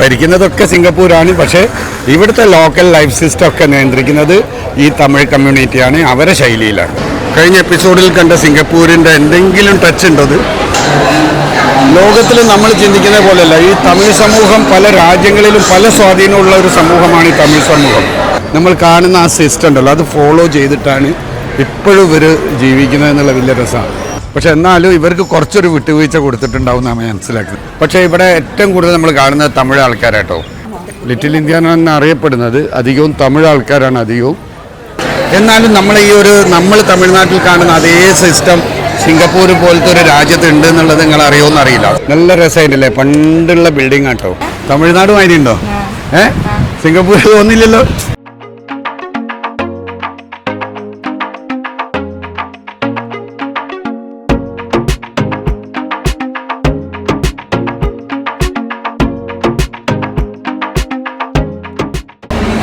ഭരിക്കുന്നതൊക്കെ സിംഗപ്പൂരാണ് പക്ഷേ ഇവിടുത്തെ local life system ഒക്കെ നിയന്ത്രിക്കുന്നത് ഈ തമിഴ് കമ്മ്യൂണിറ്റിയാണ് അവരെ ശൈലിയിലാണ്. കഴിഞ്ഞ എപ്പിസോഡിൽ കണ്ട സിംഗപ്പൂരിന്റെ എന്തെങ്കിലും ടച്ച് ഉണ്ടത് ലോകത്തിൽ നമ്മൾ ചിന്തിക്കുന്ന പോലെയല്ല ഈ തമിഴ് സമൂഹം പല രാജ്യങ്ങളിലും പല സ്വാധീനമുള്ള ഒരു സമൂഹമാണ് ഈ തമിഴ് സമൂഹം. നമ്മൾ കാണുന്ന ആ സിസ്റ്റം ഉണ്ടല്ലോ അത് ഫോളോ ചെയ്തിട്ടാണ് ഇപ്പോഴും ഇവർ ജീവിക്കുന്നത് എന്നുള്ള വലിയ രസമാണ്. പക്ഷെ എന്നാലും ഇവർക്ക് കുറച്ചൊരു വിട്ടുവീഴ്ച കൊടുത്തിട്ടുണ്ടാവും എന്നാണ് മനസ്സിലാക്കുന്നത്. പക്ഷേ ഇവിടെ ഏറ്റവും കൂടുതൽ നമ്മൾ കാണുന്നത് തമിഴ് ആൾക്കാരാട്ടോ. ലിറ്റിൽ ഇന്ത്യ എന്ന് അറിയപ്പെടുന്നത് അധികവും തമിഴ് ആൾക്കാരാണ് അധികവും. എന്നാലും നമ്മൾ ഈ ഒരു നമ്മൾ തമിഴ്നാട്ടിൽ കാണുന്ന അതേ സിസ്റ്റം സിംഗപ്പൂർ പോലത്തെ ഒരു രാജ്യത്ത് ഉണ്ട് എന്നുള്ളത് നിങ്ങൾ അറിയുമെന്ന് അറിയില്ല. നല്ല രസമായിട്ടില്ലേ? പണ്ടുള്ള ബിൽഡിംഗ് ആട്ടോ. തമിഴ്നാട് അതിനുണ്ടോ? ഏഹ് ഏ? സിംഗപ്പൂർ തോന്നില്ലല്ലോ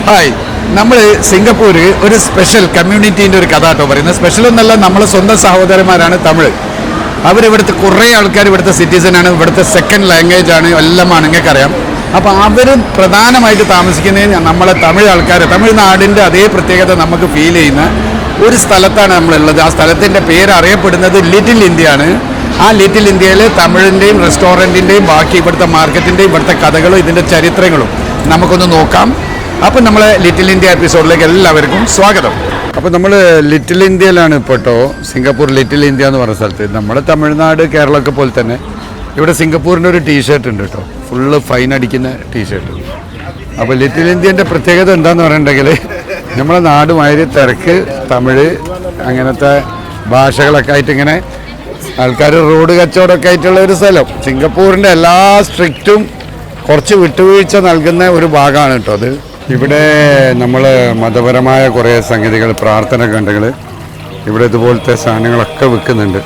ഹായ്. നമ്മൾ സിംഗപ്പൂർ ഒരു സ്പെഷ്യൽ കമ്മ്യൂണിറ്റീന്റെ ഒരു കഥ കേട്ടോ പറയുന്നത്. സ്പെഷ്യൽ എന്നല്ല നമ്മൾ സ്വന്തം സഹോദരന്മാരാണ് തമിഴ്. അവരിവിടുത്തെ കുറേ ആൾക്കാർ ഇവിടുത്തെ സിറ്റിസനാണ് ഇവിടുത്തെ സെക്കൻഡ് ലാംഗ്വേജ് ആണ് എല്ലാമാണ് നിങ്ങൾക്കറിയാം. അപ്പോൾ അവർ പ്രധാനമായിട്ട് താമസിക്കുന്നത് നമ്മളെ തമിഴ് ആൾക്കാർ തമിഴ്നാടിന്റെ അതേ പ്രത്യേകത നമുക്ക് ഫീൽ ചെയ്യുന്ന ഒരു സ്ഥലത്താണ് നമ്മളുള്ളത്. ആ സ്ഥലത്തിന്റെ പേര് അറിയപ്പെടുന്നത് ലിറ്റിൽ ഇന്ത്യ ആണ്. ആ ലിറ്റിൽ ഇന്ത്യയിൽ തമിഴിന്റെയും റെസ്റ്റോറന്റിന്റെയും ബാക്കി ഇവിടുത്തെ മാർക്കറ്റിന്റെയും ഇവിടുത്തെ കഥകളും ഇതിന്റെ ചരിത്രങ്ങളും നമുക്കൊന്ന് നോക്കാം. അപ്പം നമ്മൾ ലിറ്റിൽ ഇന്ത്യ എപ്പിസോഡിലേക്ക് എല്ലാവർക്കും സ്വാഗതം. അപ്പോൾ നമ്മൾ ലിറ്റിൽ ഇന്ത്യയിലാണ് ഇപ്പോൾ കേട്ടോ സിംഗപ്പൂർ ലിറ്റിൽ ഇന്ത്യ എന്ന് പറഞ്ഞ സ്ഥലത്ത്. നമ്മുടെ തമിഴ്നാട് കേരളമൊക്കെ പോലെ തന്നെ ഇവിടെ സിംഗപ്പൂരിന്റെ ഒരു ടീഷർട്ട് ഉണ്ട് കേട്ടോ ഫുള്ള് ഫൈൻ അടിക്കുന്ന ടീഷർട്ട് അപ്പോൾ ലിറ്റിൽ ഇന്ത്യന്റെ പ്രത്യേകത എന്താന്ന് പറയുന്നുണ്ടെങ്കിൽ നമ്മളെ നാടുമാതിരി തിരക്ക് തമിഴ് അങ്ങനത്തെ ഭാഷകളൊക്കെ ആയിട്ട് ഇങ്ങനെ ആൾക്കാർ റോഡ് കച്ചവടമൊക്കെ ആയിട്ടുള്ള ഒരു സ്ഥലം. സിംഗപ്പൂരിന്റെ എല്ലാ സ്ട്രിക്റ്റും കുറച്ച് വിട്ടുവീഴ്ച നൽകുന്ന ഒരു ഭാഗമാണ് കേട്ടോ അത്. ഇവിടെ നമ്മൾ മതപരമായ കുറേ സംഗതികൾ പ്രാർത്ഥന കണ്ടുകൾ ഇവിടെ ഇതുപോലത്തെ സാധനങ്ങളൊക്കെ വിൽക്കുന്നുണ്ട്.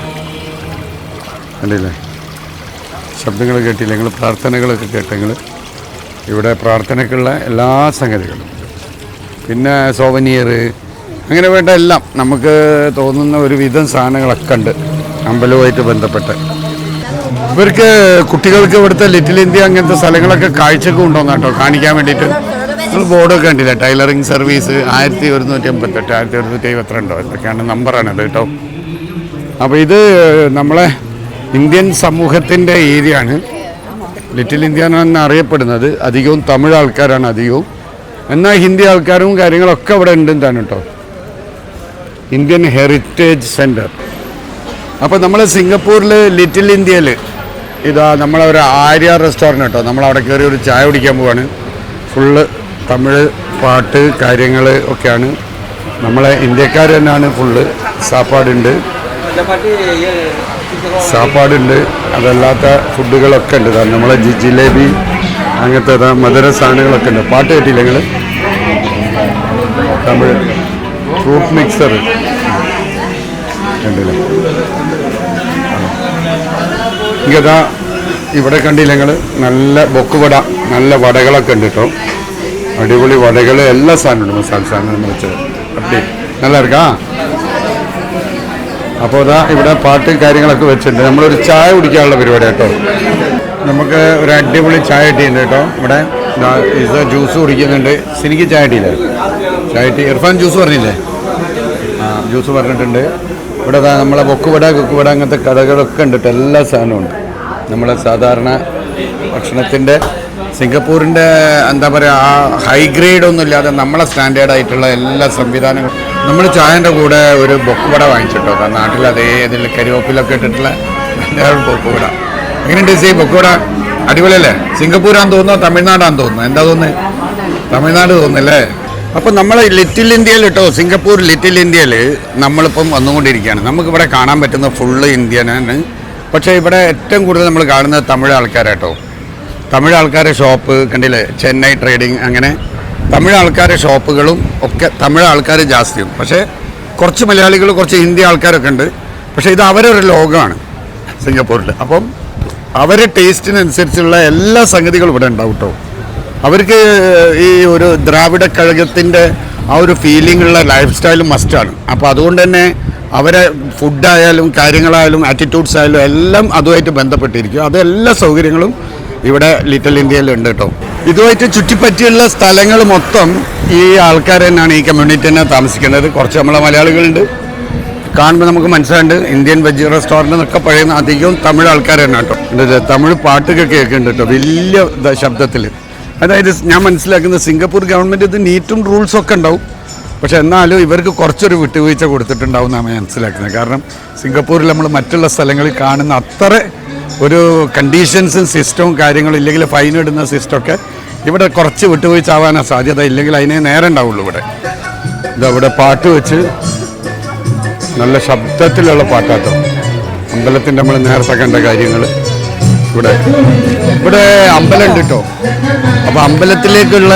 കണ്ടില്ലേ? ശബ്ദങ്ങൾ കേട്ടില്ല? നിങ്ങൾ പ്രാർത്ഥനകളൊക്കെ കേട്ടെങ്കിൽ ഇവിടെ പ്രാർത്ഥനയ്ക്കുള്ള എല്ലാ സംഗതികളും. പിന്നെ സോവനിയർ അങ്ങനെ വേണ്ട എല്ലാം നമുക്ക് തോന്നുന്ന ഒരു വിധം സാധനങ്ങളൊക്കെ ഉണ്ട് അമ്പലവുമായിട്ട് ബന്ധപ്പെട്ട്. ഇവർക്ക് കുട്ടികൾക്ക് ഇവിടുത്തെ ലിറ്റിൽ ഇന്ത്യ അങ്ങനത്തെ സ്ഥലങ്ങളൊക്കെ കാഴ്ചക്ക് ഉണ്ടോന്നാട്ടോ കാണിക്കാൻ വേണ്ടിയിട്ട്? നമ്മൾ ബോർഡൊക്കെ കണ്ടില്ല? ടൈലറിംഗ് സർവീസ് ആയിരത്തി ഒരുന്നൂറ്റി അമ്പത്തെട്ട് ആയിരത്തി ഒരുന്നൂറ്റി എഴുപത്തിരണ്ടോ എന്തൊക്കെയാണ് നമ്പറാണ് കേട്ടോ. അപ്പോൾ ഇത് നമ്മളെ ഇന്ത്യൻ സമൂഹത്തിന്റെ ഏരിയ ആണ് ലിറ്റിൽ ഇന്ത്യ എന്നാണ് അറിയപ്പെടുന്നത്. അധികവും തമിഴ് ആൾക്കാരാണ് അധികവും. എന്നാൽ ഹിന്ദി ആൾക്കാരും കാര്യങ്ങളൊക്കെ അവിടെ ഉണ്ട് തന്നെ കേട്ടോ. ഇന്ത്യൻ ഹെറിറ്റേജ് സെന്റർ അപ്പോൾ നമ്മൾ സിംഗപ്പൂരിൽ ലിറ്റിൽ ഇന്ത്യയിൽ ഇതാ നമ്മളെ ഒരു ആര്യ റെസ്റ്റോറന്റ് കേട്ടോ. നമ്മൾ അവിടെ കയറി ഒരു ചായ കുടിക്കാൻ പോവാണ്. ഫുള്ള് തമിഴ് പാട്ട് കാര്യങ്ങൾ ഒക്കെയാണ്. നമ്മളെ ഇന്ത്യക്കാർ തന്നെയാണ് ഫുള്ള്. സാപ്പാടുണ്ട്. സാപ്പാടുണ്ട്. അതല്ലാത്ത ഫുഡുകളൊക്കെ ഉണ്ട്. നമ്മളെ ജിലേബി അങ്ങനത്തെ മധുര സാധനങ്ങളൊക്കെ ഉണ്ട്. പാട്ട് കേട്ടില്ല നിങ്ങൾ തമിഴ് ഫ്രൂട്ട് മിക്സർ ഇങ്ങനെ ഇങ്ങതാ ഇവിടെ കണ്ടില്ല നിങ്ങൾ നല്ല ബൊക്കുവട നല്ല വടകളൊക്കെ ഉണ്ട് കേട്ടോ. അടിപൊളി വടകൾ എല്ലാ സാധനമുണ്ട്. മസാല നമ്മൾ വെച്ചത്. അപ്പി ഇരിക്കാ അപ്പോൾ ഇതാ ഇവിടെ പാട്ട് കാര്യങ്ങളൊക്കെ വെച്ചിട്ടുണ്ട്. നമ്മളൊരു ചായ കുടിക്കാനുള്ള പരിപാടി കേട്ടോ. നമുക്ക് ഒരു അടിപൊളി ചായ കിട്ടിയിട്ടുണ്ട് കേട്ടോ. ഇവിടെ ഇത് ജ്യൂസ് കുടിക്കുന്നുണ്ട്. സിനിക്ക് ചായ കിട്ടിയില്ലേ? ചായ കിട്ടി. ഇർഫാൻ ജ്യൂസ് പറഞ്ഞില്ലേ? ആ ജ്യൂസ് പറഞ്ഞിട്ടുണ്ട്. ഇവിടെ നമ്മളെ പൊക്കുവട കുക്കുവട അങ്ങനത്തെ കടകളൊക്കെ ഉണ്ട് എല്ലാ സാധനവും ഉണ്ട്. നമ്മളെ സാധാരണ ഭക്ഷണത്തിന്റെ സിംഗപ്പൂരിന്റെ എന്താ പറയുക ആ ഹൈ ഗ്രേഡ് ഒന്നും ഇല്ലാതെ നമ്മളെ സ്റ്റാൻഡേർഡ് ആയിട്ടുള്ള എല്ലാ സംവിധാനങ്ങളും. നമ്മൾ ചായന്റെ കൂടെ ഒരു ബൊക്കുവട വാങ്ങിച്ചിട്ടോ? നാട്ടിൽ അതേ ഇതിൽ കരിവേപ്പിലൊക്കെ ഇട്ടിട്ടുള്ള ബൊക്കുവട എങ്ങനെയുണ്ട് സി ബൊക്കുവട അടിപൊളിയല്ലേ? സിംഗപ്പൂരാന്ന് തോന്നുന്നു തമിഴ്നാടാന്ന് തോന്നുന്നു? എന്താ തോന്നുന്നത് തമിഴ്നാട് തോന്നുന്നല്ലേ? അപ്പോൾ നമ്മൾ ലിറ്റിൽ ഇന്ത്യയിൽ കേട്ടോ സിംഗപ്പൂർ ലിറ്റിൽ ഇന്ത്യയിൽ നമ്മളിപ്പം വന്നുകൊണ്ടിരിക്കുകയാണ്. നമുക്കിവിടെ കാണാൻ പറ്റുന്ന ഫുള്ള് ഇന്ത്യനാണ് പക്ഷേ ഇവിടെ ഏറ്റവും കൂടുതൽ നമ്മൾ കാണുന്നത് തമിഴ് ആൾക്കാരാട്ടോ തമിഴ് ആൾക്കാരെ ഷോപ്പ് കണ്ടില്ലേ? ചെന്നൈ ട്രേഡിങ് അങ്ങനെ. തമിഴ് ആൾക്കാരെ ഷോപ്പുകളും ഒക്കെ തമിഴ് ആൾക്കാർ ജാസ്തിയും. പക്ഷേ കുറച്ച് മലയാളികൾ കുറച്ച് ഹിന്ദി ആൾക്കാരൊക്കെ ഉണ്ട്. പക്ഷേ ഇത് അവരൊരു ലോകമാണ് സിംഗപ്പൂരിൽ അപ്പം അവരെ ടേസ്റ്റിനനുസരിച്ചുള്ള എല്ലാ സംഗതികളും ഇവിടെ ഉണ്ടാവും കേട്ടോ. അവർക്ക് ഈ ഒരു ദ്രാവിഡ കഴകത്തിന്റെ ആ ഒരു ഫീലിംഗ് ഉള്ള ലൈഫ് സ്റ്റൈൽ മസ്റ്റാണ് അപ്പോൾ അതുകൊണ്ട് തന്നെ അവരെ ഫുഡായാലും കാര്യങ്ങളായാലും ആറ്റിറ്റ്യൂഡ്സ് ആയാലും എല്ലാം അതുമായിട്ട് ബന്ധപ്പെട്ടിരിക്കും. അത് എല്ലാ സൗകര്യങ്ങളും ഇവിടെ ലിറ്റിൽ ഇന്ത്യയിലുണ്ട് കേട്ടോ. ഇതുമായിട്ട് ചുറ്റിപ്പറ്റിയുള്ള സ്ഥലങ്ങൾ മൊത്തം ഈ ആൾക്കാർ തന്നെയാണ് ഈ കമ്മ്യൂണിറ്റി തന്നെ താമസിക്കുന്നത്. കുറച്ച് നമ്മളെ മലയാളികളുണ്ട്. കാണുമ്പോൾ നമുക്ക് മനസ്സിലാണ്ട് ഇന്ത്യൻ വെജ് റെസ്റ്റോറന്റ് എന്നൊക്കെ പറയുന്ന അധികവും തമിഴ് ആൾക്കാർ തന്നെ കേട്ടോ. തമിഴ് പാട്ടൊക്കെ കേൾക്കുന്നുണ്ട് കേട്ടോ. വലിയ ശബ്ദത്തിൽ അതായത് ഞാൻ മനസ്സിലാക്കുന്ന സിംഗപ്പൂർ ഗവൺമെന്റ് ഇത് നീറ്റും റൂൾസും ഒക്കെ ഉണ്ടാവും. പക്ഷെ എന്നാലും ഇവർക്ക് കുറച്ചൊരു വിട്ടുവീഴ്ച കൊടുത്തിട്ടുണ്ടാവും എന്നാണ് മനസ്സിലാക്കുന്നത്. കാരണം സിംഗപ്പൂരിൽ നമ്മൾ മറ്റുള്ള സ്ഥലങ്ങളിൽ കാണുന്ന അത്ര ഒരു കണ്ടീഷൻസും സിസ്റ്റവും കാര്യങ്ങളും ഇല്ലെങ്കിൽ ഫൈൻ ഇടുന്ന സിസ്റ്റമൊക്കെ ഇവിടെ കുറച്ച് വിട്ടുപോയിച്ചാവാനാണ് സാധ്യത ഇല്ലെങ്കിൽ അതിനെ നേരെ ഉണ്ടാവുള്ളൂ ഇവിടെ. ഇതവിടെ പാട്ട് വെച്ച് നല്ല ശബ്ദത്തിലുള്ള പാട്ടാട്ടോ. അമ്പലത്തിന്റെ നമ്മൾ നേരത്തെ കണ്ട കാര്യങ്ങൾ. ഇവിടെ ഇവിടെ അമ്പലം ഉണ്ട് കേട്ടോ അപ്പോൾ അമ്പലത്തിലേക്കുള്ള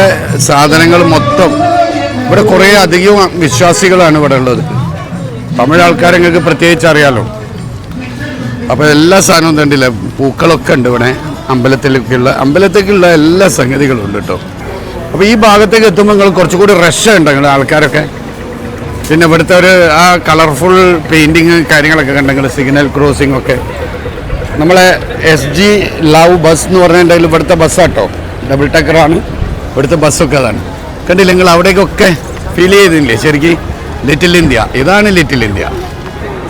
സാധനങ്ങൾ മൊത്തം ഇവിടെ കുറേ അധികം വിശ്വാസികളാണ് ഇവിടെ ഉള്ളത്. തമിഴ് ആൾക്കാരെ പ്രത്യേകിച്ച് അറിയാലോ. അപ്പോൾ എല്ലാ സാധനവും തണ്ടില്ല പൂക്കളൊക്കെ ഉണ്ട് ഇവിടെ. അമ്പലത്തിലേക്കുള്ള അമ്പലത്തേക്കുള്ള എല്ലാ സംഗതികളും ഉണ്ട് കേട്ടോ. അപ്പോൾ ഈ ഭാഗത്തേക്ക് എത്തുമ്പോൾ നിങ്ങൾ കുറച്ചുകൂടി റഷ് ഉണ്ട് നിങ്ങളുടെ ആൾക്കാരൊക്കെ? പിന്നെ ഇവിടുത്തെ ഒരു ആ കളർഫുൾ പെയിന്റിങ് കാര്യങ്ങളൊക്കെ കണ്ടെങ്കിൽ സിഗ്നൽ ക്രോസിംഗ് ഒക്കെ. നമ്മളെ എസ് ജി ലവ് ബസ് എന്ന് പറഞ്ഞിട്ടുണ്ടെങ്കിൽ ഇവിടുത്തെ ബസ്സാട്ടോ ഡബിൾ ടക്കറാണ് ഇവിടുത്തെ ബസ്സൊക്കെ അതാണ്. കണ്ടില്ല നിങ്ങൾ അവിടേക്കൊക്കെ ഫീൽ ചെയ്തില്ലേ? ശരിക്കും ലിറ്റിൽ ഇന്ത്യ ഇതാണ് ലിറ്റിൽ ഇന്ത്യ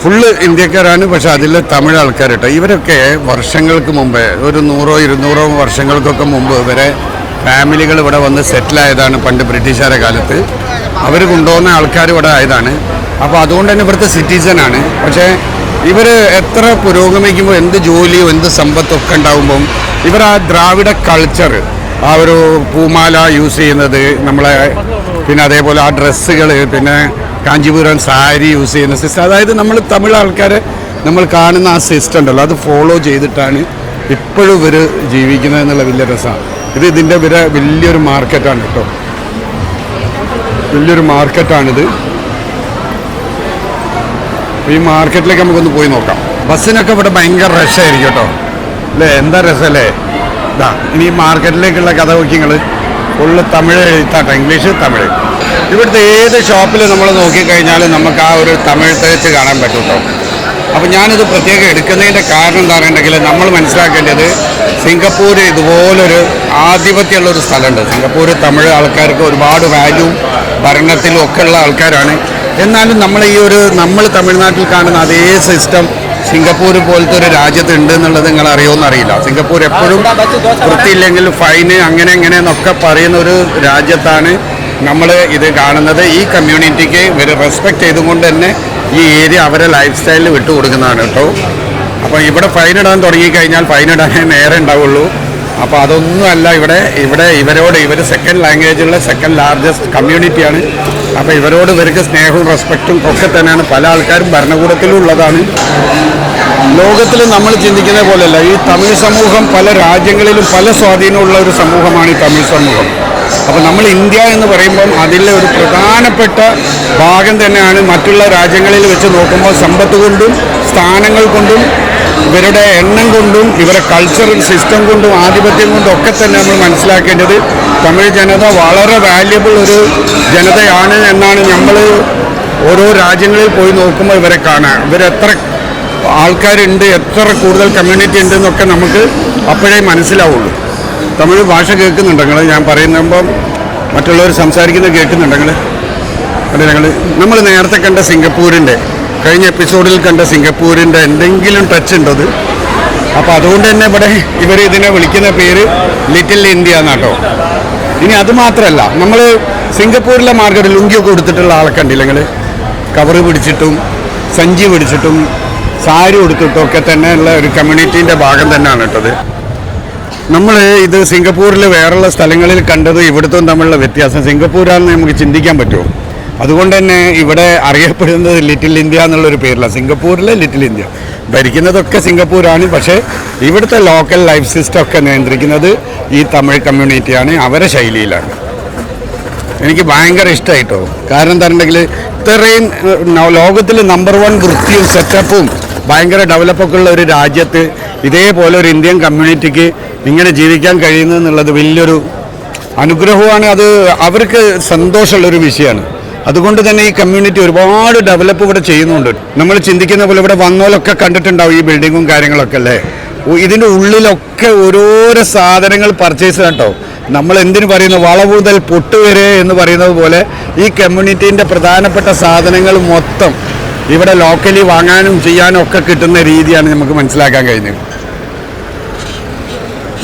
ഫുള്ള് ഇന്ത്യക്കാരാണ് പക്ഷെ അതിൽ തമിഴ് ആൾക്കാർ കേട്ടോ ഇവരൊക്കെ വർഷങ്ങൾക്ക് മുമ്പേ ഒരു നൂറോ ഇരുന്നൂറോ വർഷങ്ങൾക്കൊക്കെ മുമ്പ് ഇവരെ ഫാമിലികൾ ഇവിടെ വന്ന് സെറ്റിൽ ആയതാണ് പണ്ട് ബ്രിട്ടീഷുകാരെ കാലത്ത്. അവർ കൊണ്ടുപോകുന്ന ആൾക്കാർ ഇവിടെ ആയതാണ്. അപ്പോൾ അതുകൊണ്ട് തന്നെ ഇവിടുത്തെ സിറ്റിസനാണ് പക്ഷേ ഇവർ എത്ര പുരോഗമിക്കുമ്പോൾ എന്ത് ജോലിയോ എന്ത് സമ്പത്തൊക്കെ ഉണ്ടാകുമ്പം ഇവർ ആ ദ്രാവിഡ കൾച്ചർ ആ ഒരു പൂമാല യൂസ് ചെയ്യുന്നത് നമ്മളെ പിന്നെ അതേപോലെ ആ ഡ്രസ്സുകൾ പിന്നെ കാഞ്ചീപുരം സാരി യൂസ് ചെയ്യുന്ന സിസ്റ്റം അതായത് നമ്മൾ തമിഴ് ആൾക്കാരെ നമ്മൾ കാണുന്ന ആ സിസ്റ്റം ഉണ്ടല്ലോ. അത് ഫോളോ ചെയ്തിട്ടാണ് ഇപ്പോഴും ഇവർ ജീവിക്കുന്നത് എന്നുള്ള വലിയ രസമാണ് ഇത് ഇതിന്റെ വില വലിയൊരു മാർക്കറ്റാണ് കേട്ടോ. വലിയൊരു മാർക്കറ്റാണിത് ഈ മാർക്കറ്റിലേക്ക് നമുക്കൊന്ന് പോയി നോക്കാം. ബസ്സിനൊക്കെ ഇവിടെ ഭയങ്കര റഷായിരിക്കും കേട്ടോ. അല്ലേ? എന്താ രസമല്ലേ ഇതാ ഇനി മാർക്കറ്റിലേക്കുള്ള കഥ നോക്കി നിങ്ങൾ ഫുള്ള് തമിഴ് എഴുത്താട്ടോ. ഇംഗ്ലീഷ് തമിഴ്. ഇവിടുത്തെ ഏത് ഷോപ്പിൽ നമ്മൾ നോക്കിക്കഴിഞ്ഞാലും നമുക്ക് ആ ഒരു തമിഴ് തേച്ച് കാണാൻ പറ്റും കേട്ടോ അപ്പോൾ ഞാനിത് പ്രത്യേകം എടുക്കുന്നതിന്റെ കാരണം എന്താ പറയുണ്ടെങ്കിൽ നമ്മൾ മനസ്സിലാക്കേണ്ടത് സിംഗപ്പൂർ ഇതുപോലൊരു ആധിപത്യമുള്ളൊരു സ്ഥലമുണ്ട്. സിംഗപ്പൂർ തമിഴ് ആൾക്കാർക്ക് ഒരുപാട് വാല്യൂ ഭരണത്തിലും ഒക്കെ ഉള്ള ആൾക്കാരാണ്. എന്നാലും നമ്മൾ ഈ ഒരു നമ്മൾ തമിഴ്നാട്ടിൽ കാണുന്ന അതേ സിസ്റ്റം സിംഗപ്പൂർ പോലത്തെ ഒരു രാജ്യത്ത് ഉണ്ട് എന്നുള്ളത് നിങ്ങൾ അറിയുമെന്ന് അറിയില്ല. സിംഗപ്പൂർ എപ്പോഴും വൃത്തിയില്ലെങ്കിൽ ഫൈന് അങ്ങനെ ഇങ്ങനെ എന്നൊക്കെ പറയുന്ന ഒരു രാജ്യത്താണ് നമ്മൾ ഇത് കാണുന്നത് ഈ കമ്മ്യൂണിറ്റിക്ക് ഇവർ റെസ്പെക്ട് ചെയ്തുകൊണ്ട് തന്നെ ഈ ഏരിയ അവരെ ലൈഫ് സ്റ്റൈലിൽ വിട്ടുകൊടുക്കുന്നതാണ് കേട്ടോ. അപ്പോൾ ഇവിടെ ഫൈൻ ഇടാൻ തുടങ്ങിക്കഴിഞ്ഞാൽ ഫൈൻ ഇടാനേ നേരെ ഉണ്ടാവുള്ളൂ. അപ്പോൾ അതൊന്നുമല്ല ഇവിടെ ഇവിടെ ഇവരോട് ഇവർ സെക്കൻഡ് ലാംഗ്വേജുള്ള സെക്കൻഡ് ലാർജസ്റ്റ് കമ്മ്യൂണിറ്റിയാണ് അപ്പോൾ ഇവരോട് ഇവർക്ക് സ്നേഹവും റെസ്പെക്റ്റും ഒക്കെ തന്നെയാണ്. പല ആൾക്കാരും ഭരണകൂടത്തിലും ഉള്ളതാണ്. ലോകത്തിൽ നമ്മൾ ചിന്തിക്കുന്ന പോലെയല്ല ഈ തമിഴ് സമൂഹം പല രാജ്യങ്ങളിലും പല സ്വാധീനമുള്ള ഒരു സമൂഹമാണ് ഈ തമിഴ് സമൂഹം. അപ്പോൾ നമ്മൾ ഇന്ത്യ എന്ന് പറയുമ്പം അതിലെ ഒരു പ്രധാനപ്പെട്ട ഭാഗം തന്നെയാണ് മറ്റുള്ള രാജ്യങ്ങളിൽ വെച്ച് നോക്കുമ്പോൾ സമ്പത്ത് കൊണ്ടും സ്ഥാനങ്ങൾ കൊണ്ടും ഇവരുടെ എണ്ണം കൊണ്ടും ഇവരെ കൾച്ചറൽ സിസ്റ്റം കൊണ്ടും ആധിപത്യം കൊണ്ടും ഒക്കെ തന്നെ നമ്മൾ മനസ്സിലാക്കേണ്ടത് തമിഴ് ജനത വളരെ വാല്യബിൾ ഒരു ജനതയാണ് എന്നാണ് നമ്മൾ ഓരോ രാജ്യങ്ങളിൽ പോയി നോക്കുമ്പോൾ ഇവരെ കാണാൻ ഇവരെത്ര ആൾക്കാരുണ്ട് എത്ര കൂടുതൽ കമ്മ്യൂണിറ്റി ഉണ്ടെന്നൊക്കെ നമുക്ക് അപ്പോഴേ മനസ്സിലാവുള്ളൂ. തമിഴ് ഭാഷ കേൾക്കുന്നുണ്ടെങ്കിൽ ഞാൻ പറയുമ്പം മറ്റുള്ളവർ സംസാരിക്കുന്നത് കേൾക്കുന്നുണ്ടെങ്കിൽ അത് ഞങ്ങൾ നമ്മൾ നേരത്തെ കണ്ട സിംഗപ്പൂരിന്റെ കഴിഞ്ഞ എപ്പിസോഡിൽ കണ്ട സിംഗപ്പൂരിന്റെ എന്തെങ്കിലും ടച്ച് ഉണ്ടോ അത്? അപ്പോൾ അതുകൊണ്ട് തന്നെ ഇവിടെ ഇവർ ഇതിനെ വിളിക്കുന്ന പേര് ലിറ്റിൽ ഇന്ത്യ എന്നാട്ടോ. ഇനി അത് മാത്രമല്ല നമ്മൾ സിംഗപ്പൂരിലെ മാർക്കറ്റ് ലുങ്കിയൊക്കെ കൊടുത്തിട്ടുള്ള ആളെ കണ്ടില്ല നിങ്ങൾ കവറ് പിടിച്ചിട്ടും സഞ്ചി പിടിച്ചിട്ടും സാരി ഉടുത്തിട്ടും ഒക്കെ തന്നെ ഉള്ള ഒരു കമ്മ്യൂണിറ്റീന്റെ ഭാഗം തന്നെയാണ് കേട്ടത്. നമ്മൾ ഇത് സിംഗപ്പൂരിൽ വേറെയുള്ള സ്ഥലങ്ങളിൽ കണ്ടത് ഇവിടുത്തും തമ്മിലുള്ള വ്യത്യാസം. സിംഗപ്പൂരാണെന്ന് നമുക്ക് ചിന്തിക്കാൻ പറ്റുമോ? അതുകൊണ്ട് തന്നെ ഇവിടെ അറിയപ്പെടുന്നത് ലിറ്റിൽ ഇന്ത്യ എന്നുള്ളൊരു പേരില്ല സിംഗപ്പൂരിലെ ലിറ്റിൽ ഇന്ത്യ ഭരിക്കുന്നതൊക്കെ സിംഗപ്പൂരാണ്. പക്ഷേ ഇവിടുത്തെ ലോക്കൽ ലൈഫ് സിസ്റ്റം ഒക്കെ നിയന്ത്രിക്കുന്നത് ഈ തമിഴ് കമ്മ്യൂണിറ്റിയാണ് അവരെ ശൈലിയിലാണ്. എനിക്ക് ഭയങ്കര ഇഷ്ടമായിട്ടോ കാരണം എന്താണെങ്കിൽ ഇത്രയും ലോകത്തിൽ നമ്പർ വൺ വൃത്തിയും സെറ്റപ്പും ഭയങ്കര ഡെവലപ്പൊക്കെ ഉള്ള ഒരു രാജ്യത്ത് ഇതേപോലെ ഒരു ഇന്ത്യൻ കമ്മ്യൂണിറ്റിക്ക് ഇങ്ങനെ ജീവിക്കാൻ കഴിയുന്നു എന്നുള്ളത് വലിയൊരു അനുഗ്രഹമാണ് അത് അവർക്ക് സന്തോഷമുള്ളൊരു വിഷയമാണ്. അതുകൊണ്ട് തന്നെ ഈ കമ്മ്യൂണിറ്റി ഒരുപാട് ഡെവലപ്പ് ഇവിടെ ചെയ്യുന്നുണ്ട്. നമ്മൾ ചിന്തിക്കുന്ന പോലെ ഇവിടെ വന്നോലൊക്കെ കണ്ടിട്ടുണ്ടാവും ഈ ബിൽഡിങ്ങും കാര്യങ്ങളൊക്കെ അല്ലേ? ഇതിന്റെ ഉള്ളിലൊക്കെ ഓരോരോ സാധനങ്ങൾ പർച്ചേസ് കേട്ടോ. നമ്മൾ എന്തിനു പറയുന്നു വളവുതൽ പൊട്ടുവരെ എന്ന് പറയുന്നത് പോലെ ഈ കമ്മ്യൂണിറ്റീന്റെ പ്രധാനപ്പെട്ട സാധനങ്ങൾ മൊത്തം ഇവിടെ ലോക്കലി വാങ്ങാനും ചെയ്യാനും ഒക്കെ കിട്ടുന്ന രീതിയാണ് നമുക്ക് മനസ്സിലാക്കാൻ കഴിഞ്ഞത്.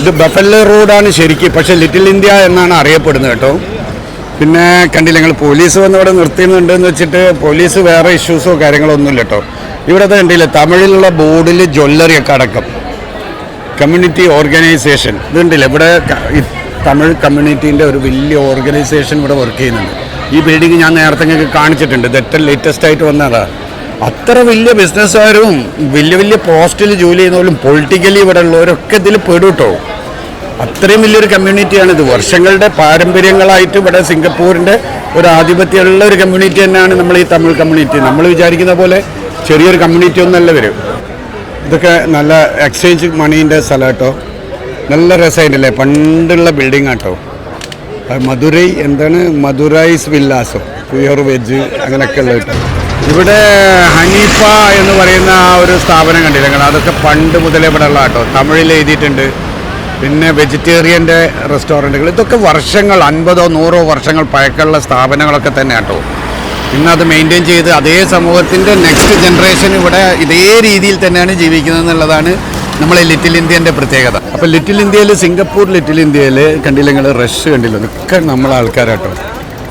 ഇത് ബഫല്ല റോഡാണ് ശരിക്കും പക്ഷേ ലിറ്റിൽ ഇന്ത്യ എന്നാണ് അറിയപ്പെടുന്നത് കേട്ടോ. പിന്നെ കണ്ടില്ല ഞങ്ങൾ പോലീസ് വന്ന് ഇവിടെ നിർത്തുന്നുണ്ട് എന്ന് വെച്ചിട്ട് പോലീസ് വേറെ ഇഷ്യൂസോ കാര്യങ്ങളോ ഒന്നുമില്ല കേട്ടോ. ഇവിടുത്തെ കണ്ടില്ല തമിഴിലുള്ള ബോർഡിൽ ജ്വല്ലറി ഒക്കെ അടക്കം. കമ്മ്യൂണിറ്റി ഓർഗനൈസേഷൻ ഇതുണ്ടല്ലോ ഇവിടെ തമിഴ് കമ്മ്യൂണിറ്റീന്റെ ഒരു വലിയ ഓർഗനൈസേഷൻ ഇവിടെ വർക്ക് ചെയ്യുന്നുണ്ട്. ഈ ബിൽഡിംഗ് ഞാൻ നേരത്തെ കാണിച്ചിട്ടുണ്ട്. ഇത് ഏറ്റവും ലേറ്റസ്റ്റ് ആയിട്ട് വന്നതാ അത്ര വലിയ ബിസിനസ്സുകാരും വലിയ വലിയ പോസ്റ്റിൽ ജോലി ചെയ്യുന്നവരും പൊളിറ്റിക്കലി ഇവിടെ ഉള്ളവരൊക്കെ ഇതിൽ പെടുട്ടോ. അത്രയും വലിയൊരു കമ്മ്യൂണിറ്റിയാണ് ഇത്. വർഷങ്ങളുടെ പാരമ്പര്യങ്ങളായിട്ട് ഇവിടെ സിംഗപ്പൂരിന്റെ ഒരു ആധിപത്യമുള്ള ഒരു കമ്മ്യൂണിറ്റി തന്നെയാണ് നമ്മൾ ഈ തമിഴ് കമ്മ്യൂണിറ്റി നമ്മൾ വിചാരിക്കുന്ന പോലെ ചെറിയൊരു കമ്മ്യൂണിറ്റി ഒന്നല്ല വരും ഇതൊക്കെ നല്ല എക്സ്ചേഞ്ച് മണീന്റെ സ്ഥലം കേട്ടോ നല്ല രസമായിട്ടല്ലേ? പണ്ടുള്ള ബിൽഡിംഗ് ആട്ടോ. മധുരൈ എന്താണ്? മധുരൈസ് വില്ലാസോ പ്യുവർ വെജ് അങ്ങനെയൊക്കെ ഉള്ള കേട്ടോ. ഇവിടെ ഹനീഫ എന്ന് പറയുന്ന ആ ഒരു സ്ഥാപനം കണ്ടില്ല അതൊക്കെ പണ്ട് മുതലേ ഇവിടെ ഉള്ള കേട്ടോ. തമിഴിൽ എഴുതിയിട്ടുണ്ട്. പിന്നെ വെജിറ്റേറിയന്റെ റെസ്റ്റോറന്റുകൾ. ഇതൊക്കെ വർഷങ്ങൾ അൻപതോ നൂറോ വർഷങ്ങൾ പഴക്കമുള്ള സ്ഥാപനങ്ങളൊക്കെ തന്നെ കേട്ടോ. ഇന്ന് അത് മെയിന്റെയിൻ ചെയ്ത് അതേ സമൂഹത്തിന്റെ നെക്സ്റ്റ് ജനറേഷൻ ഇവിടെ ഇതേ രീതിയിൽ തന്നെയാണ് ജീവിക്കുന്നത് എന്നുള്ളതാണ് നമ്മളെ ലിറ്റിൽ ഇന്ത്യന്റെ പ്രത്യേകത. അപ്പോൾ ലിറ്റിൽ ഇന്ത്യയിൽ സിംഗപ്പൂർ ലിറ്റിൽ ഇന്ത്യയിൽ കണ്ടില്ലെങ്കിൽ റഷ് കണ്ടില്ല? ഒക്കെ നമ്മളെ ആൾക്കാരാട്ടോ.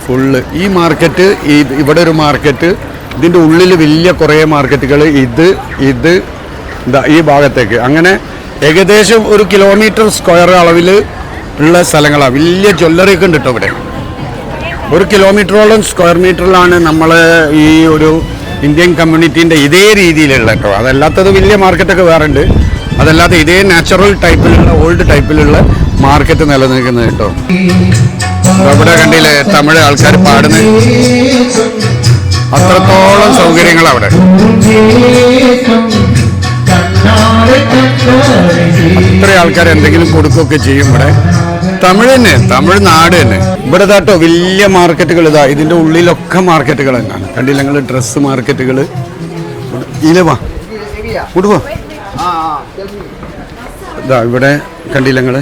ഫുള്ള് ഈ മാർക്കറ്റ് ഈ ഇവിടെ ഒരു മാർക്കറ്റ് ഇതിന്റെ ഉള്ളിൽ വലിയ കുറേ മാർക്കറ്റുകൾ ഇത് ഇത് ഇതാ ഈ ഭാഗത്തേക്ക്. അങ്ങനെ ഏകദേശം ഒരു കിലോമീറ്റർ സ്ക്വയർ അളവിൽ ഉള്ള സ്ഥലങ്ങളാണ് വലിയ ജ്വല്ലറി ഒക്കെ ഉണ്ട് കേട്ടോ ഇവിടെ. ഒരു കിലോമീറ്ററോളം സ്ക്വയർ മീറ്ററിലാണ് നമ്മൾ ഈ ഒരു ഇന്ത്യൻ കമ്മ്യൂണിറ്റീന്റെ ഇതേ രീതിയിലുള്ള കേട്ടോ അതല്ലാത്തത് വലിയ മാർക്കറ്റൊക്കെ വേറെ ഉണ്ട് അതല്ലാതെ ഇതേ നാച്ചുറൽ ടൈപ്പിലുള്ള ഓൾഡ് ടൈപ്പിലുള്ള മാർക്കറ്റ് നിലനിൽക്കുന്നത് കേട്ടോ ഇവിടെ കണ്ടില്ലേ തമിഴ് ആൾക്കാർ പാടുന്ന അത്രത്തോളം സൗകര്യങ്ങൾ അവിടെ ഇത്ര ആൾക്കാർ എന്തെങ്കിലും കൊടുക്കുകയൊക്കെ ചെയ്യും ഇവിടെ. തമിഴ് തന്നെ തമിഴ് നാട് തന്നെ ഇവിടെ താട്ടോ വലിയ മാർക്കറ്റുകൾ ഇതാ. ഇതിന്റെ ഉള്ളിലൊക്കെ മാർക്കറ്റുകൾ തന്നെയാണ്. കണ്ടില്ല ഞങ്ങൾ ഡ്രസ്സ് മാർക്കറ്റുകൾ ഇതാ ഇവിടെ കണ്ടില്ല ഞങ്ങൾ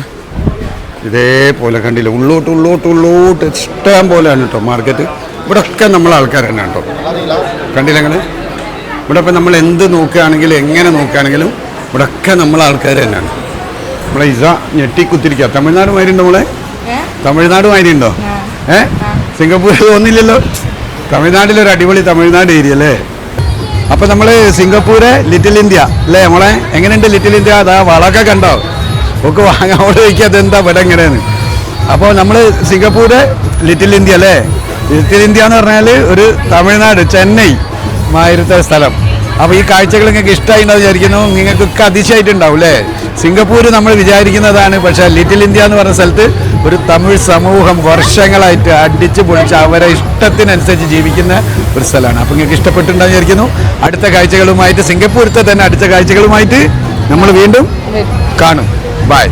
ഇതേപോലെ കണ്ടില്ല? ഉള്ളോട്ട് ഉള്ളോട്ട് ഉള്ളോട്ട് ഇഷ്ടം പോലെയാണ് കേട്ടോ മാർക്കറ്റ്. ഇവിടെ ഒക്കെ നമ്മൾ ആൾക്കാർ തന്നെ കേട്ടോ. കണ്ടില്ല നിങ്ങൾ ഇവിടെ ഇപ്പം നമ്മൾ എന്ത് നോക്കുകയാണെങ്കിലും എങ്ങനെ നോക്കുകയാണെങ്കിലും ഇവിടെ ഒക്കെ നമ്മൾ ആൾക്കാർ തന്നെയാണ്. നമ്മളെ ഇസ ഞെട്ടിക്കുത്തിരിക്കുക. തമിഴ്നാട് മാതിരി ഉണ്ടോ നമ്മളെ തമിഴ്നാട് മാതിരി ഉണ്ടോ? ഏ? സിംഗപ്പൂർ തോന്നില്ലല്ലോ. തമിഴ്നാട്ടിലൊരു അടിപൊളി തമിഴ്നാട് ഏരിയ അല്ലേ? അപ്പൊ നമ്മൾ സിംഗപ്പൂര് ലിറ്റിൽ ഇന്ത്യ അല്ലേ നമ്മളെ എങ്ങനെയുണ്ട് ലിറ്റിൽ ഇന്ത്യ അതാ വളമൊക്കെ കണ്ടോ? ഒക്കെ വാങ്ങാൻ അവിടെ ചോദിക്കുക അതെന്താ ഇവിടെ എങ്ങനെയാണ് അപ്പോൾ നമ്മൾ സിംഗപ്പൂര് ലിറ്റിൽ ഇന്ത്യ അല്ലേ? ലിറ്റിൽ ഇന്ത്യ എന്ന് പറഞ്ഞാൽ ഒരു തമിഴ്നാട് ചെന്നൈ മാതിരത്തെ സ്ഥലം. അപ്പോൾ ഈ കാഴ്ചകൾ നിങ്ങൾക്ക് എന്ന് വിചാരിക്കുന്നു. നിങ്ങൾക്കൊക്കെ അതിശയമായിട്ടുണ്ടാവും അല്ലേ സിംഗപ്പൂർ നമ്മൾ വിചാരിക്കുന്നതാണ്. പക്ഷേ ലിറ്റിൽ ഇന്ത്യ എന്ന് പറഞ്ഞ സ്ഥലത്ത് ഒരു തമിഴ് സമൂഹം വർഷങ്ങളായിട്ട് അടിച്ച് പൊളിച്ച് അവരെ ഇഷ്ടത്തിനനുസരിച്ച് ജീവിക്കുന്ന ഒരു സ്ഥലമാണ്. അപ്പോൾ നിങ്ങൾക്ക് ഇഷ്ടപ്പെട്ടിട്ടുണ്ടാവും വിചാരിക്കുന്നു. അടുത്ത കാഴ്ചകളുമായിട്ട് സിംഗപ്പൂരത്തെ തന്നെ അടുത്ത കാഴ്ചകളുമായിട്ട് നമ്മൾ വീണ്ടും കാണും. ബൈ